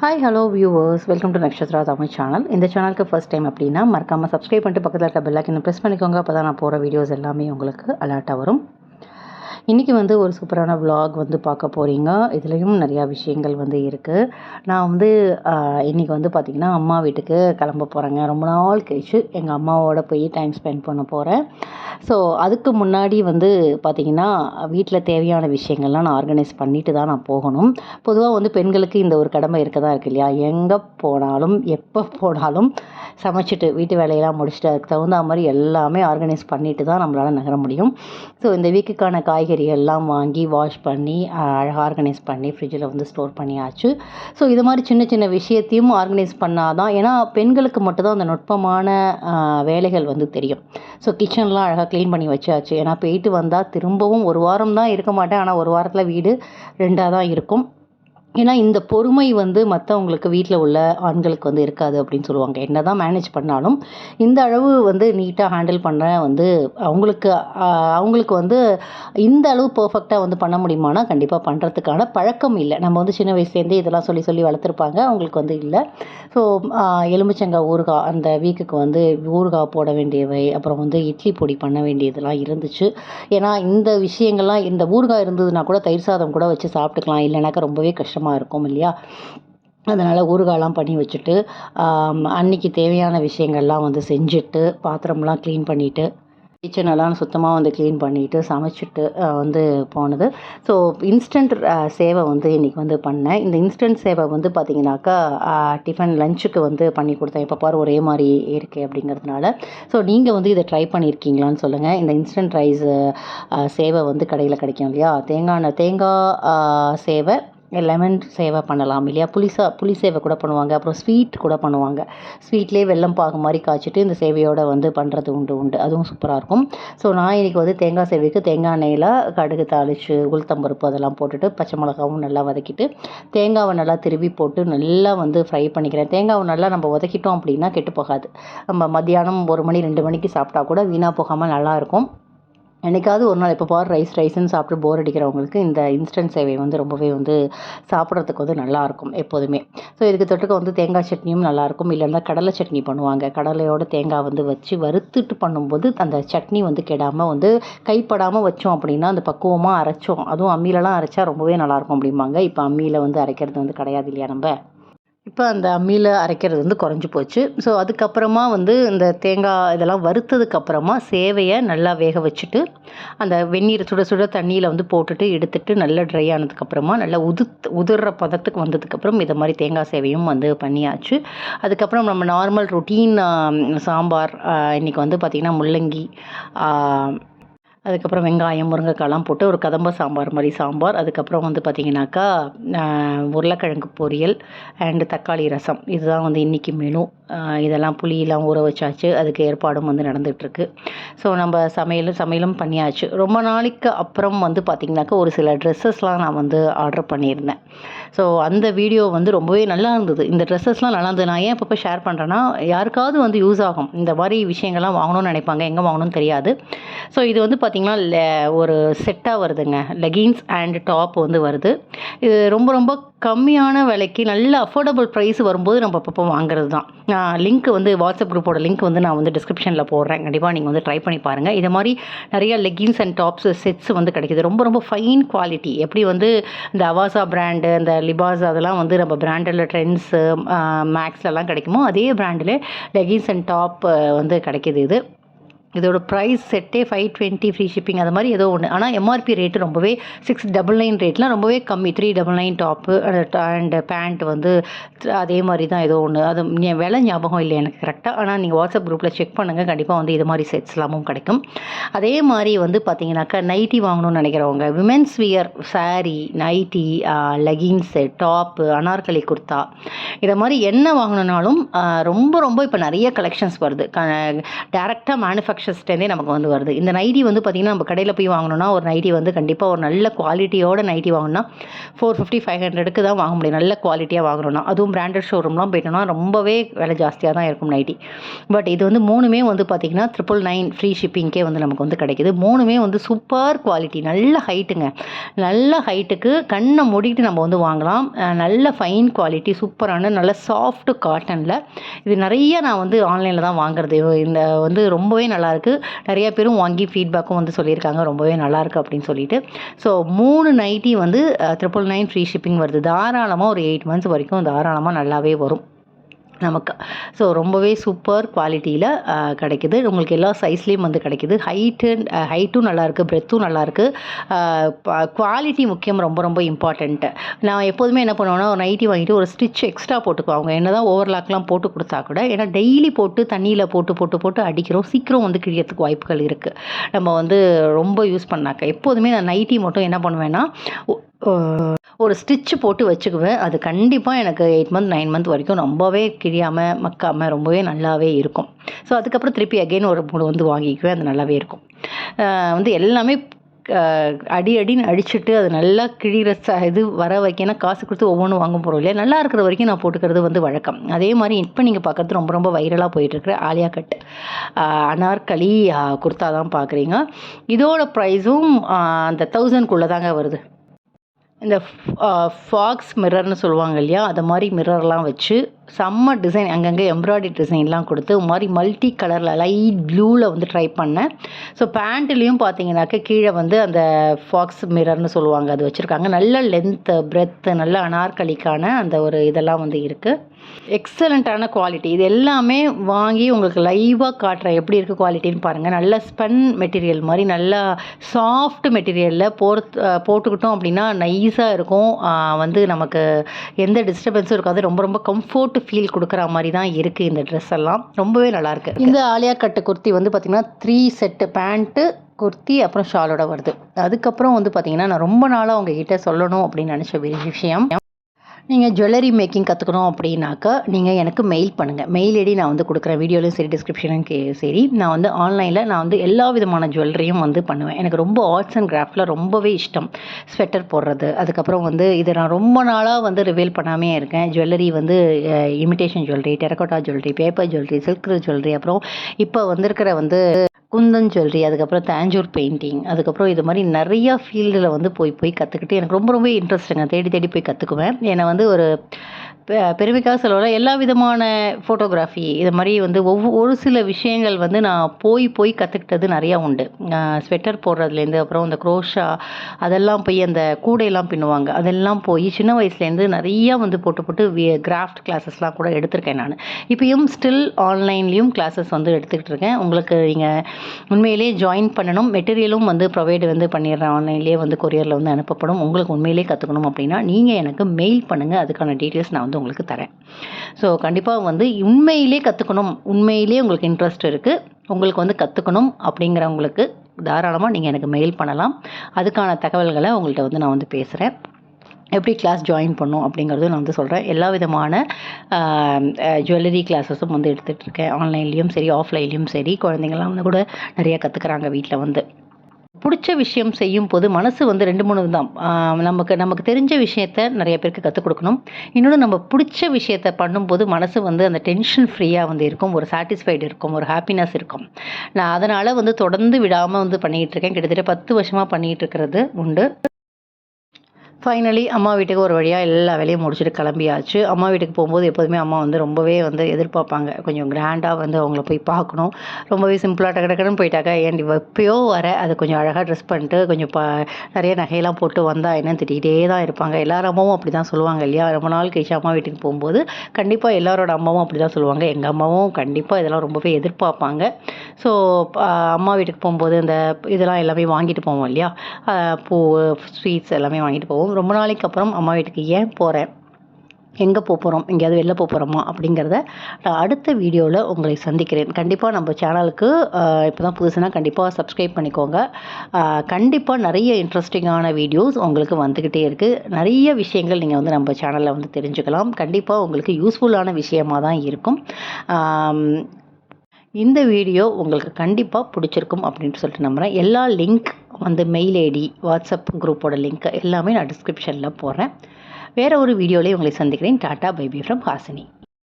Hi hello viewers welcome to Nakshatra Tamil channel இந்த சேனலுக்கு first time அப்படின்னா மறக்காமல் சப்ஸ்கிரைப் பண்ணிட்டு பக்கத்தில் இருக்க பெல்லாக்கின்னு ப்ரெஸ் பண்ணிக்கோங்க. அப்போ தான் நான் போகிற வீடியோஸ் எல்லாமே உங்களுக்கு அலர்ட்டாக வரும். இன்றைக்கி வந்து ஒரு சூப்பரான விலாக் வந்து பார்க்க போகிறீங்க இதுலேயும் நிறையா விஷயங்கள் வந்து இருக்குது நான் வந்து இன்றைக்கி வந்து பார்த்திங்கன்னா அம்மா வீட்டுக்கு கிளம்ப போகிறேங்க ரொம்ப நாள் கழிச்சு எங்கள் அம்மாவோட போய் டைம் ஸ்பெண்ட் பண்ண போகிறேன் ஸோ அதுக்கு முன்னாடி வந்து பார்த்திங்கன்னா வீட்டில் தேவையான விஷயங்கள்லாம் நான் ஆர்கனைஸ் பண்ணிட்டு தான் நான் போகணும். பொதுவாக வந்து பெண்களுக்கு இந்த ஒரு கடமை இருக்க தான் இருக்கு இல்லையா? எங்கே போனாலும் எப்போ போனாலும் சமைச்சிட்டு வீட்டு வேலையெல்லாம் முடிச்சுட்டு அதுக்கு தகுந்த மாதிரி எல்லாமே ஆர்கனைஸ் பண்ணிட்டு தான் நம்மளால் நகர முடியும். ஸோ இந்த வீக்குக்கான காய்கறி எல்லாம் வாங்கி வாஷ் பண்ணி அழகாக ஆர்கனைஸ் பண்ணி ஃப்ரிட்ஜில் வந்து ஸ்டோர் பண்ணியாச்சு. ஸோ இது மாதிரி சின்ன சின்ன விஷயத்தையும் ஆர்கனைஸ் பண்ணாதான். ஏன்னா பெண்களுக்கு மட்டும்தான் அந்த நுட்பமான வேலைகள் வந்து தெரியும். ஸோ கிச்சன்லாம் அழகாக க்ளீன் பண்ணி வச்சாச்சு. ஏன்னா போயிட்டு வந்தால் திரும்பவும் ஒரு வாரம் தான் இருக்க மாட்டேன். ஆனால் ஒரு வாரத்தில் வீடு ரெண்டாக தான் இருக்கும். ஏன்னா இந்த பொறுமை வந்து மற்றவங்களுக்கு வீட்டில் உள்ள ஆண்களுக்கு வந்து இருக்காது அப்படின்னு சொல்லுவாங்க. என்ன தான் மேனேஜ் பண்ணாலும் இந்த அளவு வந்து நீட்டாக ஹேண்டில் பண்ண வந்து அவங்களுக்கு அவங்களுக்கு வந்து இந்த அளவு பர்ஃபெக்டாக வந்து பண்ண முடியுமானா கண்டிப்பாக பண்ணுறதுக்கான பழக்கம் இல்லை. நம்ம வந்து சின்ன வயசுலேருந்தே இதெல்லாம் சொல்லி சொல்லி வளர்த்துருப்பாங்க. அவங்களுக்கு வந்து இல்லை. ஸோ எலுமிச்சங்காய் ஊறுகாய் அந்த வீக்குக்கு வந்து ஊறுகாய் போட வேண்டியவை அப்புறம் வந்து இட்லி பொடி பண்ண வேண்டியதெல்லாம் இருந்துச்சு. ஏன்னா இந்த விஷயங்கள்லாம் இந்த ஊறுகாய் இருந்ததுன்னா கூட தயிர் சாதம் கூட வச்சு சாப்பிட்டுக்கலாம். இல்லைனாக்கா ரொம்பவே கஷ்டம். கஷ்டமாக இருக்கும் இல்லையா? அதனால் ஊறுகாலாம் பண்ணி வச்சுட்டு அன்னைக்கு தேவையான விஷயங்கள்லாம் வந்து செஞ்சுட்டு பாத்திரம்லாம் க்ளீன் பண்ணிவிட்டு கிச்சனெல்லாம் சுத்தமாக வந்து க்ளீன் பண்ணிவிட்டு சமைச்சிட்டு வந்து போனது. ஸோ இன்ஸ்டன்ட் சேவை வந்து இன்றைக்கி வந்து பண்ணேன். இந்த இன்ஸ்டன்ட் சேவை வந்து பார்த்திங்கனாக்கா டிஃபன் லஞ்சுக்கு வந்து பண்ணி கொடுத்தேன். இப்போ பாரு ஒரே மாதிரி இருக்குது அப்படிங்கிறதுனால. ஸோ நீங்கள் வந்து இதை ட்ரை பண்ணியிருக்கீங்களான்னு சொல்லுங்கள் இந்த இன்ஸ்டன்ட் ரைஸ் சேவை வந்து கடையில் கிடைக்கும் இல்லையா? தேங்காய் எண்ணெய் தேங்காய் சேவை லெமன் சேவை பண்ணலாம் இல்லையா? புளிசா புளி சேவை கூட பண்ணுவாங்க. அப்புறம் ஸ்வீட் கூட பண்ணுவாங்க. ஸ்வீட்லேயே வெல்லம் பாகு மாதிரி காய்ச்சிட்டு இந்த சேவையோட வந்து பண்ணுறது உண்டு உண்டு. அதுவும் சூப்பராக இருக்கும். ஸோ நான் இன்றைக்கி வந்து தேங்காய் சேவைக்கு தேங்காய் எண்ணெயில் கடுகு தாளித்து உளுத்தம்பருப்பு அதெல்லாம் போட்டுட்டு பச்சை மிளகாவும் நல்லா வதக்கிட்டு தேங்காவை நல்லா திருவி போட்டு நல்லா வந்து ஃப்ரை பண்ணிக்கிறேன். தேங்காவை நல்லா நம்ம வதக்கிட்டோம் அப்படின்னா கெட்டு போகாது. நம்ம மத்தியானம் ஒரு மணி ரெண்டு மணிக்கு சாப்பிட்டா கூட வீணாக போகாமல் நல்லாயிருக்கும் என்னைக்காவது ஒரு நாள் இப்போ பார் ரைஸ் ரைஸ்ன்னு சாப்பிட்டு போர் அடிக்கிறவங்களுக்கு இந்த இன்ஸ்டன்ட் சேவை வந்து ரொம்பவே வந்து சாப்பிட்றதுக்கு வந்து நல்லாயிருக்கும் எப்போதுமே. ஸோ இதுக்கு தொட்டுக்க வந்து தேங்காய் சட்னியும் நல்லாயிருக்கும் இல்லைன்னா கடலை சட்னி பண்ணுவாங்க. கடலையோட தேங்காய் வந்து வச்சு வறுத்துட்டு பண்ணும்போது அந்த சட்னி வந்து கெடாமல் வந்து கைப்படாமல் வச்சோம் அப்படின்னா அந்த பக்குவமாக அரைச்சோம். அதுவும் அம்மியிலலாம் அரைச்சா ரொம்பவே நல்லாயிருக்கும் அப்படிம்பாங்க. இப்போ அம்மியில் வந்து அரைக்கிறது வந்து கிடையாது இல்லையா நம்ம? இப்போ அந்த அம்மியில் அரைக்கிறது வந்து குறைஞ்சி போச்சு. ஸோ அதுக்கப்புறமா வந்து இந்த தேங்காய் இதெல்லாம் வறுத்ததுக்கப்புறமா சேவையை நல்லா வேக வச்சுட்டு அந்த வெந்நீர் சுட சுட தண்ணியில் வந்து போட்டுட்டு எடுத்துட்டு நல்லா ட்ரை ஆனதுக்கப்புறமா நல்லா உதுத் உதிர்ற பதத்துக்கு வந்ததுக்கப்புறம் இதை மாதிரி தேங்காய் சேவையும் வந்து பண்ணியாச்சு. அதுக்கப்புறம் நம்ம நார்மல் ரொட்டீன் சாம்பார் இன்றைக்கி வந்து பார்த்திங்கன்னா முள்ளங்கி அதுக்கப்புறம் வெங்காயம் முருங்கைக்காய்லாம் போட்டு ஒரு கதம்ப சாம்பார் மாதிரி சாம்பார். அதுக்கப்புறம் வந்து பார்த்திங்கனாக்கா உருளைக்கிழங்கு பொரியல் அண்டு தக்காளி ரசம். இதுதான் வந்து இன்றைக்கி மெனு இதெல்லாம் புளியெல்லாம் ஊற வச்சாச்சு. அதுக்கு ஏற்பாடும் வந்து நடந்துகிட்ருக்கு. ஸோ நம்ம சமையலும் சமையலும் பண்ணியாச்சு. ரொம்ப நாளைக்கு அப்புறம் வந்து பார்த்திங்கனாக்கா ஒரு சில ட்ரெஸ்ஸஸ்லாம் நான் வந்து ஆர்டர் பண்ணியிருந்தேன். ஸோ அந்த வீடியோ வந்து ரொம்பவே நல்லா இருந்தது. இந்த ட்ரெஸ்ஸஸ்லாம் நல்லா இருந்தது. நான் ஏன் அப்பப்போ ஷேர் பண்ணுறேன்னா யாருக்காவது வந்து யூஸ் ஆகும். இந்த மாதிரி விஷயங்கள்லாம் வாங்கணும்னு நினைப்பாங்க. எங்கே வாங்கணும்னு தெரியாது. ஸோ இது வந்து பார்த்திங்கன்னா ஒரு செட்டாக வருதுங்க. லெகின்ஸ் அண்ட் டாப் வந்து வருது. இது ரொம்ப ரொம்ப கம்மியான விலைக்கு நல்ல அஃபோர்டபுள் ப்ரைஸ் வரும்போது நம்ம அப்பப்போ வாங்குறது தான் நான் லிங்க் வந்து வாட்ஸ்அப் குரூப்போட லிங்க் வந்து நான் வந்து டிஸ்கிரிப்ஷனில் போடுறேன். கண்டிப்பாக நீங்கள் வந்து ட்ரை பண்ணி பாருங்கள் இது மாதிரி நிறைய லெகின்ஸ் அண்ட் டாப்ஸ் செட்ஸ் வந்து கிடைக்குது. ரொம்ப ரொம்ப ஃபைன் குவாலிட்டி எப்படி வந்து இந்த அவாசா பிராண்டு இந்த லிபாஸ் அதெல்லாம் வந்து நம்ம பிராண்டில் ட்ரெண்ட்ஸு மேக்ஸ்லலாம் கிடைக்குமோ அதே பிராண்டில் லெகின்ஸ் அண்ட் டாப் வந்து கிடைக்கிது இது. இதோட ப்ரைஸ் செட்டே ஃபைவ் டுவெண்ட்டி ஃப்ரீ ஷிப்பிங் அது மாதிரி ஏதோ ஒன்று ஆனால் எம்ஆர்பி ரேட்டு ரொம்பவே சிக்ஸ் டபுள் நைன் ரேட்லாம் ரொம்பவே கம்மி. Three double nine top and pant வந்து அதே மாதிரி தான் ஏதோ ஒன்று அது விலை ஞாபகம் இல்லை எனக்கு கரெக்டாக ஆனால் நீங்கள் வாட்ஸ்அப் குரூப்பில் செக் பண்ணுங்கள் கண்டிப்பாக வந்து இது மாதிரி செட்ஸ் எல்லாமும் கிடைக்கும். அதே மாதிரி வந்து பார்த்தீங்கன்னாக்கா நைட்டி வாங்கணும்னு நினைக்கிறவங்க women's wear saree nighty leggings top Anarkali kurta இதை மாதிரி என்ன வாங்கணுன்னாலும் ரொம்ப ரொம்ப இப்போ நிறைய கலெக்ஷன்ஸ் வருது. டேரெக்டாக மேனுஃபேக்சர் ப்ராடக்ஷஸ்டேருந்தே நமக்கு வந்து வருது. இந்த நைட்டி வந்து பார்த்திங்கன்னா நம்ம கடையில் போய் வாங்கணும்னா ஒரு நைட்டி வந்து கண்டிப்பாக ஒரு நல்ல குவாலிட்டியோட நைட்டி வாங்கணும்னா ஃபோர் ஃபிஃப்டி ஃபைவ் ஹண்ட்ரடுக்கு தான் வாங்க முடியும். நல்ல குவாலிட்டியாக வாங்கணும்னா. அதுவும் பிராண்டட் ஷோரூம்லாம் போயிட்டோம்னா ரொம்பவே விலை ஜாஸ்தியாக தான் இருக்கும் நைட்டி. பட் இது வந்து மூணுமே வந்து பார்த்திங்கன்னா ட்ரிபிள் நைன் ஃப்ரீ ஷிப்பிங்க்கே வந்து நமக்கு வந்து கிடைக்குது. மூணுமே வந்து சூப்பர் குவாலிட்டி நல்ல ஹைட்டுங்க நல்ல ஹைட்டுக்கு கண்ணை மூடிட்டு நம்ம வந்து வாங்கலாம். நல்ல ஃபைன் குவாலிட்டி சூப்பரான நல்ல சாஃப்ட் காட்டனில் இது நிறைய நான் வந்து ஆன்லைனில் தான் வாங்குறது. இந்த வந்து ரொம்பவே நல்லா நல்லாயிருக்கு. நிறைய பேரும் வாங்கி ஃபீட்பேக்கும் வந்து சொல்லியிருக்காங்க. ரொம்பவே நல்லாயிருக்கு அப்படின்னு சொல்லிட்டு. ஸோ மூணு நைட்டி வந்து ட்ரிபிள் நைன் ஃப்ரீ ஷிப்பிங் வருது. தாராளமாக ஒரு எயிட் மந்த்ஸ் வரைக்கும் தாராளமாக நல்லாவே வரும். நமக்கு. ஸோ ரொம்பவே சூப்பர் குவாலிட்டியில் கிடைக்குது. உங்களுக்கு எல்லா சைஸ்லேயும் வந்து கிடைக்குது. ஹைட்டு ஹைட்டும் நல்லாயிருக்கு பிரெத்தும் நல்லாயிருக்கு குவாலிட்டி முக்கியம் ரொம்ப ரொம்ப இம்பார்ட்டண்ட்டு நான் எப்போதுமே என்ன பண்ணுவேன்னா ஒரு நைட்டி வாங்கிட்டு ஒரு ஸ்டிச் எக்ஸ்ட்ரா போட்டுக்குவாங்க என்ன தான் ஓவர்லாக்லாம் போட்டு கொடுத்தா கூட ஏன்னா டெய்லி போட்டு தண்ணியில் போட்டு போட்டு போட்டு அடிக்கிறோம். சீக்கிரம் வந்து கிழியறதுக்கு வாய்ப்புகள் இருக்குது நம்ம வந்து ரொம்ப யூஸ் பண்ணாக்க. எப்போதுமே நான் நைட்டி மட்டும் என்ன பண்ணுவேன்னா ஒரு ஸ்டிச்சு போட்டு வச்சுக்குவேன். அது கண்டிப்பாக எனக்கு எயிட் மந்த் நைன் மந்த் வரைக்கும் ரொம்பவே கிழியாமல் மக்காமல் ரொம்பவே நல்லாவே இருக்கும். ஸோ அதுக்கப்புறம் திருப்பி அகைன் ஒரு மூணு வந்து வாங்கிக்குவேன். அது நல்லாவே இருக்கும். வந்து எல்லாமே அடி அடின்னு அடிச்சுட்டு அது நல்லா கிழிகிற ச இது வர வைக்கனா காசு கொடுத்து ஒவ்வொன்றும் வாங்க போகிறோம் இல்லையா? நல்லா இருக்கிற வரைக்கும் நான் போட்டுக்கிறது வந்து வழக்கம். அதே மாதிரி இப்போ நீங்கள் பார்க்குறது ரொம்ப ரொம்ப வைரலாக போயிட்டுருக்குற ஆலியா கட் அனார்களி அனார்கலி தான் பார்க்குறீங்க இதோட ப்ரைஸும் அந்த தௌசண்ட்குள்ளே தாங்க வருது. இந்த ஃபாக்ஸ் மிரர்னு சொல்லுவாங்க இல்லையா? அதை மாதிரி மிரர்லாம் வச்சு செம்ம டிசைன் அங்கங்கே எம்ப்ராய்டரி டிசைன்லாம் கொடுத்து ஒரு மாதிரி மல்டி கலரில் லைட் ப்ளூவில் வந்து ட்ரை பண்ணேன். ஸோ பேண்ட்லேயும் பார்த்தீங்கன்னாக்க கீழே வந்து அந்த ஃபாக்ஸ் மிரர்னு சொல்லுவாங்க அது வச்சுருக்காங்க. நல்ல லென்த்து பிரெத்து நல்ல அனார்கலிக்கான அந்த ஒரு இதெல்லாம் வந்து இருக்குது எக்ஸலண்ட்டான குவாலிட்டி இது எல்லாமே வாங்கி உங்களுக்கு லைவாக காட்டுறேன். எப்படி இருக்குது குவாலிட்டின்னு பாருங்கள் நல்ல ஸ்பன் மெட்டீரியல் மாதிரி நல்லா சாஃப்ட் மெட்டீரியலில் போர்த்து போட்டுக்கிட்டோம் அப்படின்னா நைஸாக இருக்கும். வந்து நமக்கு எந்த டிஸ்டர்பன்ஸும் இருக்காது. ரொம்ப ரொம்ப கம்ஃபோர்ட் ஃபீல் கொடுக்குற மாதிரி தான் இருக்குது இந்த ட்ரெஸ் எல்லாம். ரொம்பவே நல்லாயிருக்கு இந்த ஆலியா கட்டு குர்த்தி வந்து பார்த்திங்கன்னா த்ரீ செட்டு பேண்ட்டு குர்த்தி அப்புறம் ஷாலோட வருது. அதுக்கப்புறம் வந்து பார்த்திங்கன்னா நான் ரொம்ப நாளாக உங்ககிட்ட சொல்லணும் அப்படின்னு நினச்ச விஷயம். நீங்கள் ஜுவல்லரி மேக்கிங் கற்றுக்கணும் அப்படின்னாக்கா நீங்கள் எனக்கு மெயில் பண்ணுங்கள் மெயில் ஐடி நான் வந்து கொடுக்குறேன். வீடியோலையும் சரி டிஸ்கிரிப்ஷனும் சரி. நான் வந்து ஆன்லைனில் நான் வந்து எல்லா விதமான ஜுவல்லரியும் வந்து பண்ணுவேன். எனக்கு ரொம்ப ஆர்ட்ஸ் அண்ட் கிராஃப்டில் ரொம்பவே இஷ்டம். ஸ்வெட்டர் போடுறது அதுக்கப்புறம் வந்து இதை நான் ரொம்ப நாளாக வந்து ரிவீல் பண்ணாமே இருக்கேன். ஜுவல்லரி வந்து imitation jewellery terracotta jewellery paper jewellery silk jewellery அப்புறம் இப்போ வந்திருக்கிற வந்து குந்தன் ஜுவல்லரி அதுக்கப்புறம் தேஞ்சூர் பெயிண்டிங் அதுக்கப்புறம் இது மாதிரி நிறையா ஃபீல்டில் வந்து போய் போய் கற்றுக்கிட்டு எனக்கு ரொம்ப ரொம்ப இன்ட்ரெஸ்ட்டுங்க தேடி தேடி போய் கற்றுக்குவேன் என்னை வந்து ஒரு பெருமைக்காக சொல்லல எல்லா விதமான ஃபோட்டோகிராஃபி இது மாதிரி வந்து ஒவ்வொரு ஒரு சில விஷயங்கள் வந்து நான் போய் போய் கற்றுக்கிட்டது நிறையா உண்டு. ஸ்வெட்டர் போடுறதுலேருந்து அப்புறம் இந்த குரோஷா அதெல்லாம் போய் அந்த கூடையெல்லாம் பின்னுவாங்க. அதெல்லாம் போய் சின்ன வயசுலேருந்து நிறையா வந்து போட்டு போட்டு கிராஃப்ட் கிளாஸஸ்லாம் கூட எடுத்திருக்கேன் நான். இப்போயும் ஸ்டில் ஆன்லைன்லேயும் கிளாஸஸ் வந்து எடுத்துக்கிட்டு இருக்கேன். உங்களுக்கு நீங்கள் உண்மையிலேயே ஜாயின் பண்ணணும். மெட்டீரியலும் வந்து ப்ரொவைடு வந்து பண்ணிடுறேன். ஆன்லைன்லேயே வந்து கொரியரில் வந்து அனுப்பப்படும். உங்களுக்கு உண்மையிலேயே கற்றுக்கணும் அப்படின்னா நீங்கள் எனக்கு மெயில் பண்ணுங்கள் அதுக்கான டீட்டெயில்ஸ் நான் வந்து உங்களுக்கு தரேன். ஸோ கண்டிப்பாக வந்து உண்மையிலே கற்றுக்கணும் உண்மையிலே உங்களுக்கு இன்ட்ரெஸ்ட் இருக்குது உங்களுக்கு வந்து கற்றுக்கணும் அப்படிங்கிறவங்களுக்கு தாராளமாக நீங்கள் எனக்கு மெயில் பண்ணலாம். அதுக்கான தகவல்களை உங்கள்கிட்ட வந்து நான் வந்து பேசுகிறேன் எப்படி கிளாஸ் ஜாயின் பண்ணும் அப்படிங்கிறதும் நான் வந்து சொல்கிறேன் எல்லா விதமான ஜுவல்லரி கிளாஸஸும் வந்து எடுத்துகிட்டு இருக்கேன். ஆன்லைன்லேயும் சரி ஆஃப்லைன்லேயும் சரி. குழந்தைங்களாம் வந்து கூட நிறையா கற்றுக்குறாங்க வீட்டில் வந்து. பிடிச்ச விஷயம் செய்யும் போது மனசு வந்து ரெண்டு மூணு தான். நமக்கு நமக்கு தெரிஞ்ச விஷயத்த நிறைய பேருக்கு கற்றுக் கொடுக்கணும். இன்னொன்று நம்ம பிடிச்ச விஷயத்த பண்ணும்போது மனசு வந்து அந்த டென்ஷன் ஃப்ரீயாக வந்து இருக்கும். ஒரு சாட்டிஸ்ஃபைடு இருக்கும். ஒரு ஹாப்பினஸ் இருக்கும். நான் அதனால் வந்து தொடர்ந்து விடாமல் வந்து பண்ணிகிட்டு இருக்கேன். கிட்டத்தட்ட பத்து வருஷமாக பண்ணிகிட்டு இருக்கிறது உண்டு. ஃபைனலி அம்மா வீட்டுக்கு ஒரு வழியாக எல்லா வேலையும் முடிச்சுட்டு கிளம்பியாச்சு. அம்மா வீட்டுக்கு போகும்போது எப்போதுமே அம்மா வந்து ரொம்பவே வந்து எதிர்பார்ப்பாங்க. கொஞ்சம் கிராண்டாக வந்து அவங்கள போய் பார்க்கணும். ரொம்பவே சிம்பிளாக டக்கு டக்குன்னு போயிட்டாக்கா ஏன் எப்பயோ வர அது கொஞ்சம் அழகாக ட்ரெஸ் பண்ணிட்டு கொஞ்சம் ப நிறைய நகையெல்லாம் போட்டு வந்தால் என்னன்னு திட்டிகிட்டே தான் இருப்பாங்க. எல்லார் அம்மாவும் அப்படி தான் சொல்லுவாங்க இல்லையா? ரொம்ப நாள் கழிச்சு அம்மா வீட்டுக்கு போகும்போது கண்டிப்பாக எல்லாரோட அம்மாவும் அப்படி தான் சொல்லுவாங்க. எங்கள் அம்மாவும் கண்டிப்பாக இதெல்லாம் ரொம்பவே எதிர்பார்ப்பாங்க. ஸோ அம்மா வீட்டுக்கு போகும்போது இந்த இதெல்லாம் எல்லாமே வாங்கிட்டு போவோம் இல்லையா? பூ ஸ்வீட்ஸ் எல்லாமே வாங்கிட்டு போவோம். ரொம்ப நாளைக்கு அப்புறம் அம்மா வீட்டுக்கு ஏன் போகிறேன் எங்கே போக போகிறோம் எங்கேயாவது வெளில போக போகிறோமா அப்படிங்கிறத நான் அடுத்த வீடியோவில் உங்களை சந்திக்கிறேன். கண்டிப்பாக நம்ம சேனலுக்கு இப்போ தான் புதுசுனா கண்டிப்பாக சப்ஸ்கிரைப் பண்ணிக்கோங்க. கண்டிப்பாக நிறைய இன்ட்ரெஸ்டிங்கான வீடியோஸ் உங்களுக்கு வந்துக்கிட்டே இருக்குது நிறைய விஷயங்கள் நீங்கள் வந்து நம்ம சேனலில் வந்து தெரிஞ்சுக்கலாம். கண்டிப்பாக உங்களுக்கு யூஸ்ஃபுல்லான விஷயமாக தான் இருக்கும் இந்த வீடியோ உங்களுக்கு கண்டிப்பாக பிடிச்சிருக்கும் அப்படின்ட்டு சொல்லிட்டு நம்புகிறேன் எல்லா லிங்க் வந்து மெயில் ஐடி வாட்ஸ்அப் குரூப்போட லிங்க் எல்லாமே நான் டிஸ்கிரிப்ஷனில் போடுறேன். வேறு ஒரு வீடியோலேயே உங்களை சந்திக்கிறேன். Tata bye bye from Hasini.